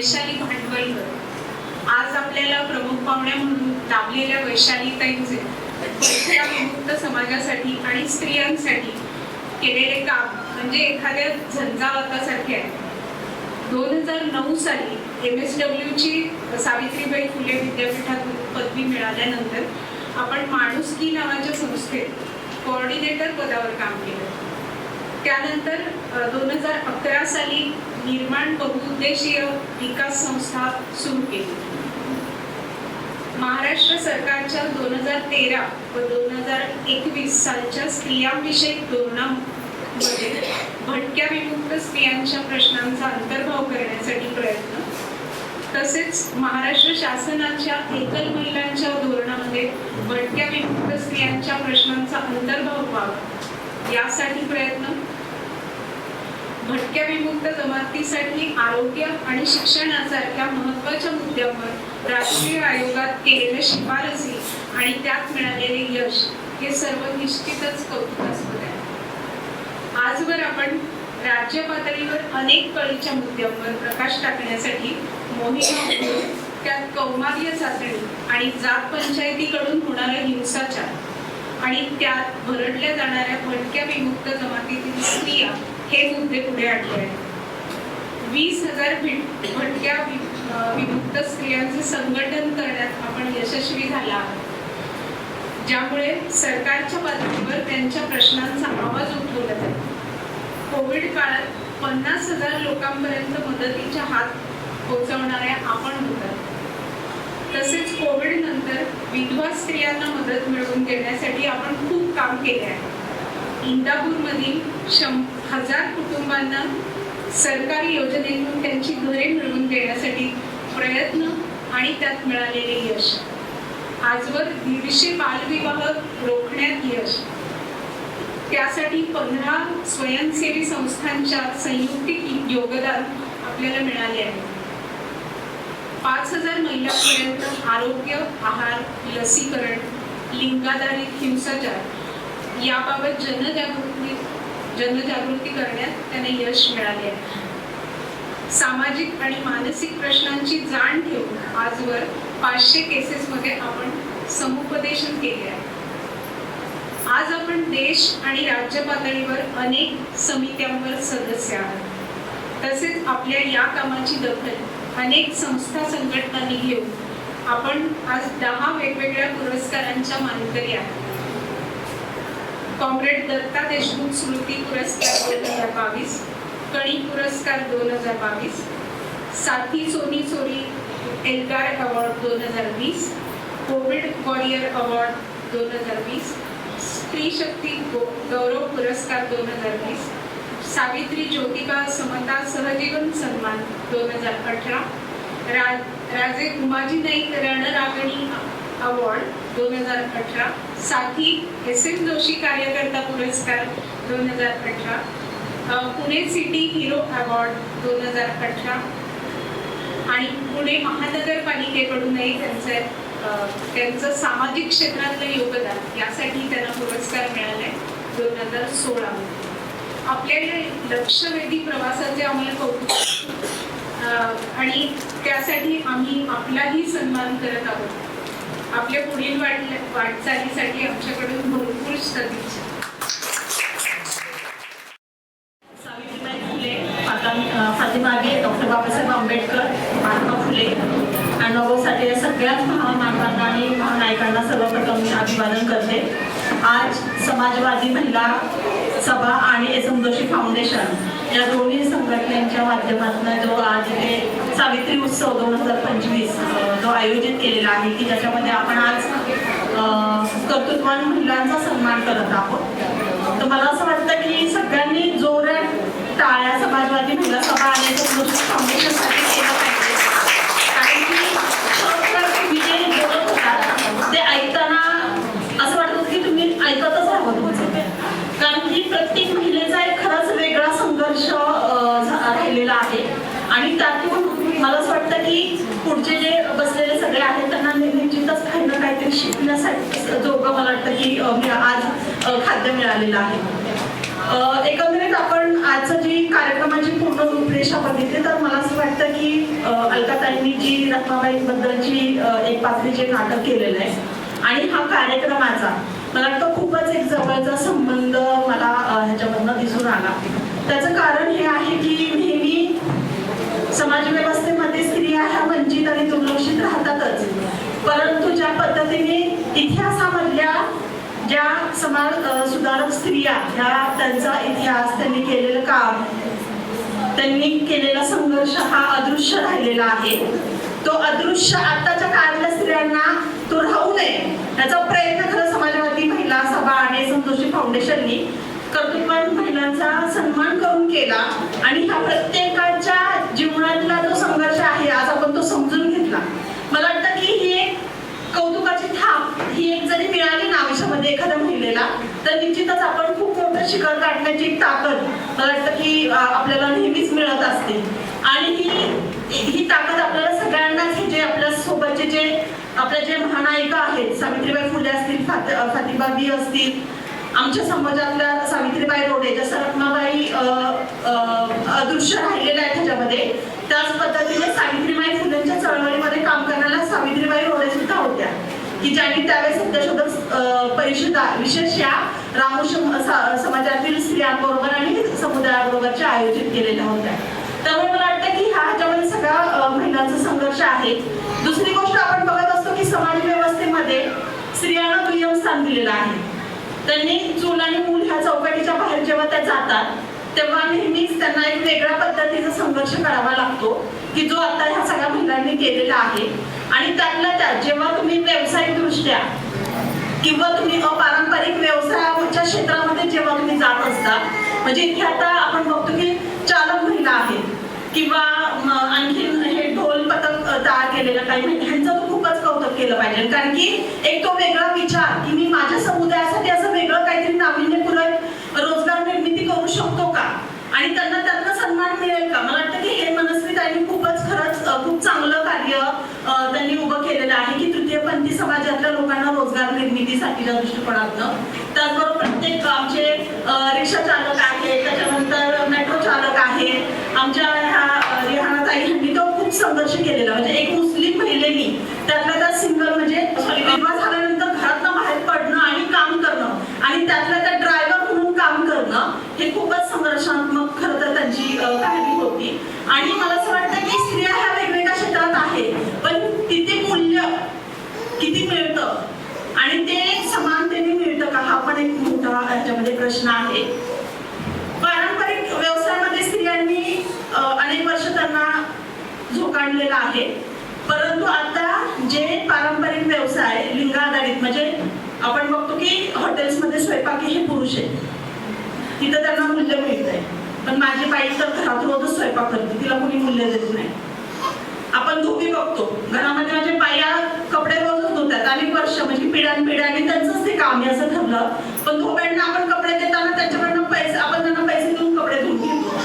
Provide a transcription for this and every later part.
वैशाली भांडवलकर आज आपल्याला प्रमुख पाहुण्या म्हणून लाभलेल्या वैशालीताईंचे भटक्या विमुक्त समाजासाठी आणि स्त्रियांसाठी केलेले काम म्हणजे एखाद्या झंझावातासारखे आहे. दोन हजार नऊ साली एम एस डब्ल्यूची सावित्रीबाई फुले विद्यापीठातून पदवी मिळाल्यानंतर आपण माणुसकी नावाच्या संस्थेत कोऑर्डिनेटर पदावर काम केलं. त्यानंतर दोन हजार अकरा साली निर्माण बहुउद्देशीय विकास संस्था सुरू केली. महाराष्ट्र सरकारच्या दोन हजार तेरा व दोन हजार एकवीस सालच्या स्त्रियांविषयक धोरणामध्ये भटक्या विमुक्त स्त्रियांच्या प्रश्नांचा अंतर्भाव करण्यासाठी प्रयत्न तसेच महाराष्ट्र शासनाच्या एकल महिलांच्या धोरणामध्ये भटक्या विमुक्त स्त्रियांच्या प्रश्नांचा अंतर्भाव व्हावा यासाठी प्रयत्न भटक्या विमुक्त जमातीसाठी आरोग्य आणि शिक्षणासारख्या महत्त्वाच्या मुद्द्यावर राष्ट्रीय आयोगात केलेल्या शिफारसी आणि त्यात मिळालेले यश हे सर्व निश्चितच कौतुकास्पद आहे. आजवर आपण राज्य पातळीवर अनेक कळीच्या मुद्द्यांवर प्रकाश टाकण्यासाठी मोहिमा त्यात कौमार्य चाचणी आणि जात पंचायतीकडून होणारा हिंसाचार आणि त्यात भरडल्या जाणाऱ्या भटक्या विमुक्त जमातीतील स्त्रिया हे मुद्दे पुढे आणले आहेत. वीस हजार भटक्या वि- विमुक्त स्त्रियांचे संघटन करण्यात आपण यशस्वी झाला आहोत. ज्यामुळे सरकारच्या पातळीवर त्यांच्या प्रश्नांचा आवाज उठवला जातो कोविड काळात पन्नास हजार लोकांपर्यंत मदतीच्या हात पोहोचवणाऱ्या आपण होतात तसेच कोविड नंतर विधवा स्त्रियांना मदत मिळवून देण्यासाठी आपण खूप काम केले आहे. इंदापूरमधील शं हजार कुटुंबांना सरकारी योजनेतून त्यांची घरे मिळवून देण्यासाठी प्रयत्न आणि त्यात मिळालेले यश. आजवर दीडशे बालविवाह रोखण्यात यश. त्यासाठी पंधरा स्वयंसेवी संस्थांच्या संयुक्तिक योगदान आपल्याला मिळाले आहे. पाच हजार महिलांपर्यंत आरोग्य आहार लसीकरण लिंगाधारित हिंसाचार याबाबत जनजागृती जनजागृती करण्यात त्यांना यश मिळाले आहे. सामाजिक आणि मानसिक प्रश्नांची जाण ठेवून आजवर पाचशे केसेसमध्ये आपण समुपदेशन केले आहे. आज आपण देश आणि राज्य पातळीवर अनेक समित्यांवर सदस्य आहात. तसेच आपल्या या कामाची दखल अनेक संस्था संघटनांनी घेऊन आपण आज दहा वेगवेगळ्या पुरस्कारांच्या मानकरी आहात. कॉम्रेड दत्ता देशमुख स्मृती पुरस्कार दोन हजार बावीस कणी पुरस्कार दोन हजार बावीस साथी सोनी सोरी एल्गार अवॉर्ड दोन हजार वीस कोविड वॉरियर अवॉर्ड दोन हजार वीस स्त्री शक्ती गौरव पुरस्कार दोन हजार वीस सावित्री ज्योतिबा समता सहजीवन सन्मान दोन हजार अठरा. रा राजे उमाजी नाईक रणरागणी अवॉर्ड दोन हजार अठरा. साथी एस एम जोशी कार्यकर्ता पुरस्कार दोन हजार अठरा. पुणे सिटी हिरो अवॉर्ड दोन हजार अठरा. आणि पुणे महानगरपालिकेकडूनही त्यांचे त्यांचं सामाजिक क्षेत्रातलं योगदान यासाठी त्यांना पुरस्कार मिळाला आहे दोन हजार सोळामध्ये. आपल्या लक्षवेधी प्रवासाचे आम्हाला कौतुक आणि त्यासाठी आम्ही आपलाही सन्मान करत आहोत. आपल्या पुढील वाट वाटचालीसाठी आमच्याकडून भरपूर सदिच्छा सावित्रीबाई फुले फाता- फातिमागे डॉक्टर बाबासाहेब आंबेडकर महात्मा फुले अण्णाभाऊसाठी या सगळ्याच महामानवांना आणि महानायकांना सर्वप्रथम मी अभिवादन करते. आज समाजवादी महिला सभा आणि एस जोशी फाउंडेशन या दोन्ही संघटनेच्या माध्यमातून जो आज इथे सावित्री उत्सव दोन हजार पंचवीस जो आयोजित केलेला आहे की ज्याच्यामध्ये आपण आज कर्तृत्वान महिलांचा सन्मान करत आहोत. तर मला असं वाटतं की सगळ्यांनी जोरात टाळ्या समाजवादी महिला सभा आणि फाउंडेशनसाठी केलं पाहिजे कारण की खरोखर तुम्ही जे बोलत होता ते ऐकताना असं वाटत होतं की तुम्ही ऐकतच राहावं तुमचं कारण की प्रत्येक महिलेचा एक खरंच वेगळा संघर्ष अं, झा- राहिलेला आहे आणि त्यातून मला असं वाटतं की पुढचे जे बसलेले सगळे आहेत त्यांना नि- निश्चितच काही ना काहीतरी शिकण्यासाठी का मला वाटतं की मी आज खाद्य मिळालेलं आहे. एकंदरीत आपण आजचं जी कार्यक्रमाची पूर्ण रूपरेषा बघितली तर मला असं वाटतं की अलकाताईंनी जी रत्नाबाईंबद्दलची अ, एक पात्रीचे नाटक केलेलं आहे आणि हा कार्यक्रमाचा मला वाटतं खूपच एक जवळचा संबंध मला ह्याच्यामधनं दिसून आला. त्याचं कारण हे आहे की नेहमी समाज व्यवस्थेमध्ये स्त्रिया ह्या वंचित आणि दुर्लक्षित राहतातच परंतु ज्या पद्धतीने इतिहासामधल्या ज्या समाज सुधारक स्त्रिया ह्या त्यांचा इतिहास त्यांनी केलेलं काम त्यांनी केलेला संघर्ष हा अदृश्य राहिलेला आहे. तो अदृश्य आताच्या काळातल्या स्त्रियांना तो राहू नये याचा प्रयत्न खरं समाजवादी महिला सभा आणि संतोषी फाउंडेशननी कर्तृत्ववान महिलांचा सन्मान करून केला आणि ह्या प्रत्येकाच्या जीवनातला जो संघर्ष आहे आज आपण तो समजून घेतला मला वाटतं की ही एक कौतुकाची थाप ही एक जरी मिळाली ना आयुष्यामध्ये एखाद्या महिलेला तर निश्चितच आपण खूप मोठं शिखर गाठण्याची ताकद मला वाटतं की आपल्याला नेहमीच मिळत असते. आणि ही ही ताकद आपल्याला सगळ्यांनाच हे जे आपल्या सोबतचे जे आपल्या जे महानायिका आहेत सावित्रीबाई फुले असतील फातिबा बी असतील आमच्या समाजातल्या सावित्रीबाई रोडे जसं रत्नाबाई अदृश्य राहिलेल्या आहेत त्याच्यामध्ये त्याच पद्धतीने सावित्रीबाई फुलेंच्या चळवळीमध्ये काम करणाऱ्या सावित्रीबाई की ज्यांनी त्यावेळेस सत्यशोधक परिषद परिषदा विशेष या रामोश समाजातील स्त्रियांबरोबर आणि समुदायाबरोबरच्या आयोजित केलेल्या होत्या. त्यामुळे मला वाटतं की हा ह्याच्यामध्ये सगळ्या महिलांचा संघर्ष आहे. दुसरी गोष्ट आपण बघत असतो की समाज व्यवस्थेमध्ये स्त्रियांना दुय्यम स्थान दिलेलं आहे. त्यांनी चूल आणि मूल ह्या चौकटीच्या बाहेर जेव्हा त्या जातात तेव्हा नेहमीच त्यांना एक वेगळ्या पद्धतीचा संघर्ष करावा लागतो की जो आता ह्या सगळ्या महिलांनी केलेला आहे. आणि त्यातल्या त्यात जेव्हा तुम्ही व्यावसायिक दृष्ट्या किंवा तुम्ही अपारंपरिक व्यवसायाच्या क्षेत्रामध्ये जेव्हा तुम्ही जात असता म्हणजे इथे आता आपण बघतो की चालक महिला आहेत किंवा आणखीन हे ढोल पथक तयार केलेलं काही ह्यांचं खूपच कौतुक केलं पाहिजे. कारण की एक तो वेगळा विचार की मी माझ्या समुदायासाठी असं वेगळं काहीतरी नाविन्यपूर्वक रोजगार निर्मिती करू शकतो का आणि त्यांना त्यातनं सन्मान मिळेल का? मला वाटतं की हे मनस्वी त्यांनी खूपच खरंच खूप चांगलं कार्य त्यांनी उभं केलेलं आहे की तृतीयपंथी समाजातल्या लोकांना रोजगार निर्मितीसाठीच्या दृष्टिकोनातनं. त्याचबरोबर प्रत्येक आमचे रिक्षा चालक आहेत त्याच्यानंतर मेट्रो चालक आहे आमच्या ह्या अ, रिहानाताई यांनी तो खूप संघर्ष केलेला. म्हणजे एक मुस्लिम महिलेनी त्यातल्या त्यात सिंगल म्हणजे सॉरी विवाह झाल्यानंतर घरातनं बाहेर पडणं आणि काम करणं आणि त्यातल्या त्यात ड्रायव्हर म्हणून काम करणं हे खूपच संघर्षात्मक खरं तर त्यांची अ, कहाणी होती आणि मला असं वाटतं की स्त्रिया ह्या वेगवेगळ्या क्षेत्रात आहेत पण तिथे मूल्य किती मिळतं आणि ते समानतेने मिळतं का हा पण एक मोठा ह्याच्यामध्ये प्रश्न आहे पारंपरिक व्यवसायामध्ये स्त्रियांनी अ, अनेक वर्ष त्यांना झोकाणलेला आहे. परंतु आता जे पारंपरिक व्यवसाय लिंगाधारित म्हणजे आपण बघतो की हॉटेल्समध्ये स्वयंपाकी हे पुरुष आहेत. तिथं त्यांना मूल्य मिळतंय पण माझी बाई तर घरात रोजच स्वयंपाक करते तिला कोणी मूल्य देत नाही. आपण धोबी बघतो. घरामध्ये माझ्या बाया कपडे रोजच धुतात. अनेक वर्ष म्हणजे पिढ्यान पिढ्याने त्यांचंच ते काम आहे असं ठरलं. पण धोब्यांना आपण कपडे देताना त्यांच्याकडनं पैसे आपण त्यांना पैसे देऊन कपडे धुवून घेतो.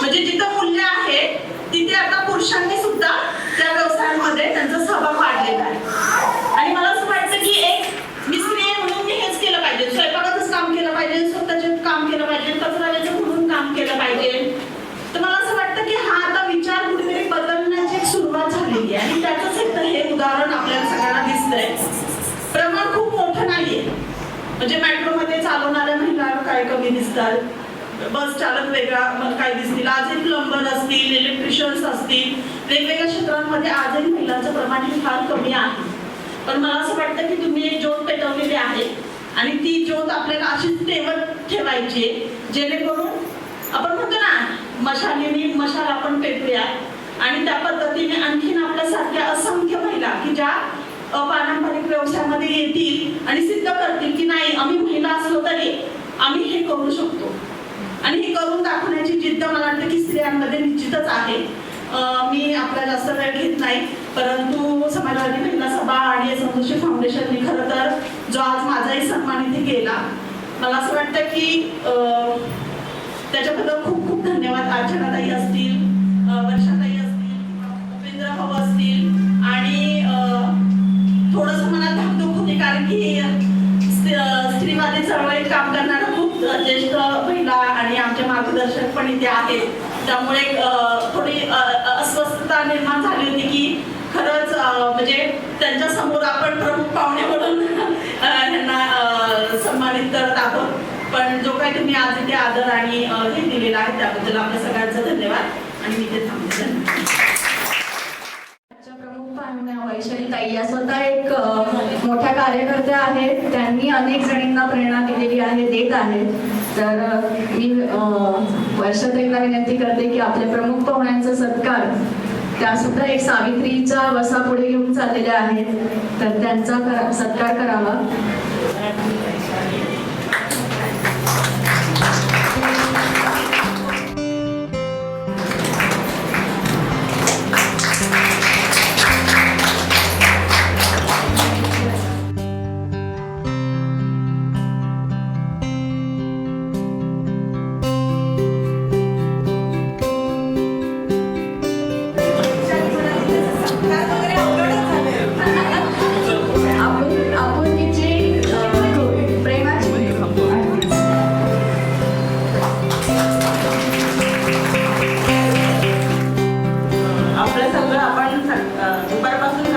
म्हणजे जिथं मूल्य आहे तिथे आता पुरुषांनी सुद्धा त्या व्यवसायांमध्ये त्यांचा सहभाग वाढलेला आहे आणि मला असं वाटतं की एक मी स्त्री आहे म्हणून मी हेच केलं पाहिजे स्वयंपाकातच काम केलं पाहिजे स्वतःचे काम केलं पाहिजे कचराव्याचं म्हणून काम केलं पाहिजे तर मला असं वाटतं की हा आता विचार कुठेतरी बदलण्याची एक सुरुवात झालेली आहे आणि त्याचंच एक तर हे उदाहरण आपल्याला सगळ्यांना दिसतंय प्रमाण खूप मोठं नाहीये म्हणजे मेट्रोमध्ये चालवणाऱ्या महिला काय कमी दिसतात बस चालक वेगळा मग काय दिसतील. आजही प्लंबर असतील इलेक्ट्रिशियन्स असतील वेगवेगळ्या क्षेत्रांमध्ये आजही महिलांचं प्रमाण हे फार कमी आहे. पण मला असं वाटतं की तुम्ही एक ज्योत पेटवलेली आहे आणि ती ज्योत आपल्याला अशीच तेवत ठेवायची आहे, जेणेकरून आपण म्हणतो ना मशालीने मशाल आपण पेटूया आणि त्या पद्धतीने आणखीन आपल्यासारख्या असंख्य महिला की ज्या पारंपरिक व्यवसायामध्ये येतील आणि सिद्ध करतील की नाही आम्ही महिला असलो तरी आम्ही हे करू शकतो. आणि हे करून दाखवण्याची जिद्द मला वाटतं की स्त्रियांमध्ये निश्चितच आहे. मी आपला जास्त वेळ घेत नाही परंतु समाजवादी महिला सभा आणि संतोषी फाउंडेशनने खरं तर जो आज माझाही सन्मान इथे केला मला असं वाटतं की त्याच्याबद्दल खूप खूप धन्यवाद. अर्चनाताई असतील वर्षाताई असतील उपेंद्र भाऊ असतील आणि थोडस मनात धाकधूक होते कारण की स्त्री- स्त्रीवादी चळवळीत काम करणारा ज्येष्ठ महिला आणि आमचे मार्गदर्शक पण इथे आहेत. त्यामुळे थोडी अस्वस्थता निर्माण झाली होती की खरंच म्हणजे त्यांच्यासमोर आपण प्रमुख पाहुणे म्हणून यांना त्यांना सन्मानित करत आहोत. पण जो काही तुम्ही आज इथे आदर आणि हे दिलेला आहे त्याबद्दल आपल्या सगळ्यांचा धन्यवाद. आणि मी ते थांबते. धन्यवाद. वैशाली ताई या स्वतः एक मोठ्या कार्यकर्त्या आहेत. त्यांनी अनेक जणींना प्रेरणा दिलेली आहे देत आहेत. तर मी अ, वर्षाताईंना विनंती करते की आपल्या प्रमुख पाहुण्यांचा सत्कार त्या सुद्धा एक सावित्रीचा वसा पुढे घेऊन चाललेल्या आहेत. तर त्यांचा सत्कार करावा.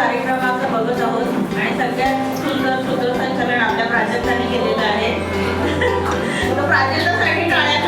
दुपारपासून कार्यक्रमाचं बघत आहोत. आणि सगळ्यात सुंदर सूत्रसंचालन आपल्या प्राजक्ताने केलेलं आहे. तर प्राजक्तासाठी टाळ्या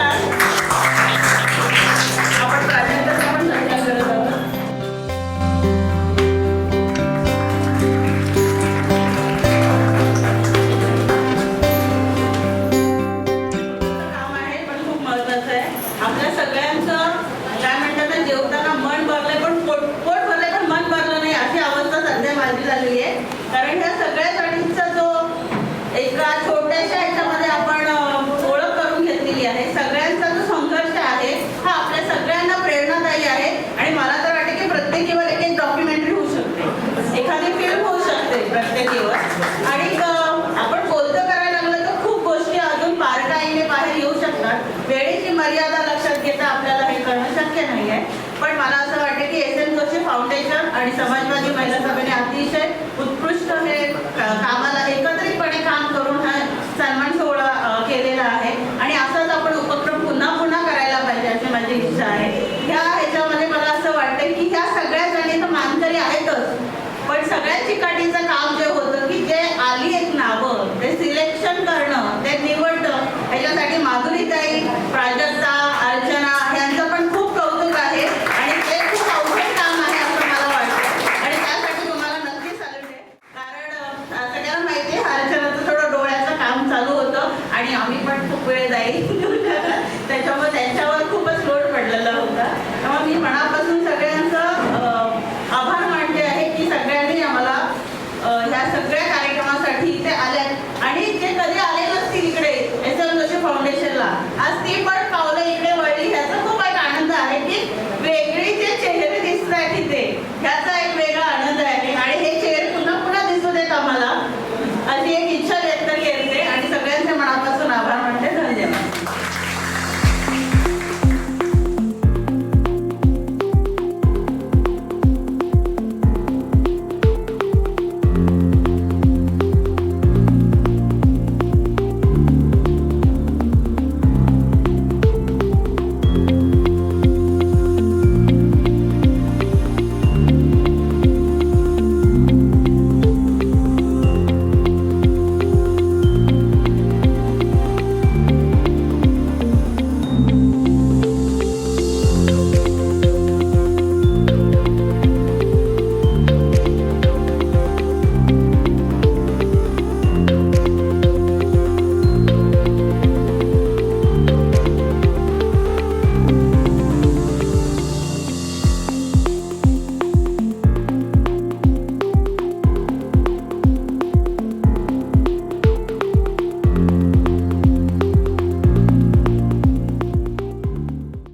असतात वेळेची मर्यादा लक्षात घेता आपल्याला हे करणं शक्य नाही आहे पण मला असं वाटतं की एस एन जोशी फाउंडेशन आणि समाजवादी महिला सभेने अतिशय उत्कृष्ट हे कामाला एकत्रितपणे काम करून हा सन्मान सोहळा केलेला आहे. आणि असाच आपण उपक्रम पुन्हा पुन्हा करायला पाहिजे अशी माझी इच्छा आहे. ह्या ह्याच्यामध्ये मला असं वाटतं की ह्या सगळ्या जणी तर मानकरी आहेतच. पण सगळ्या चिकाटीचं काम जे होतं की जे आली एक नावं ते सिलेक्शन करणं ह्याच्यासाठी माधुरीताई प्राजक्ता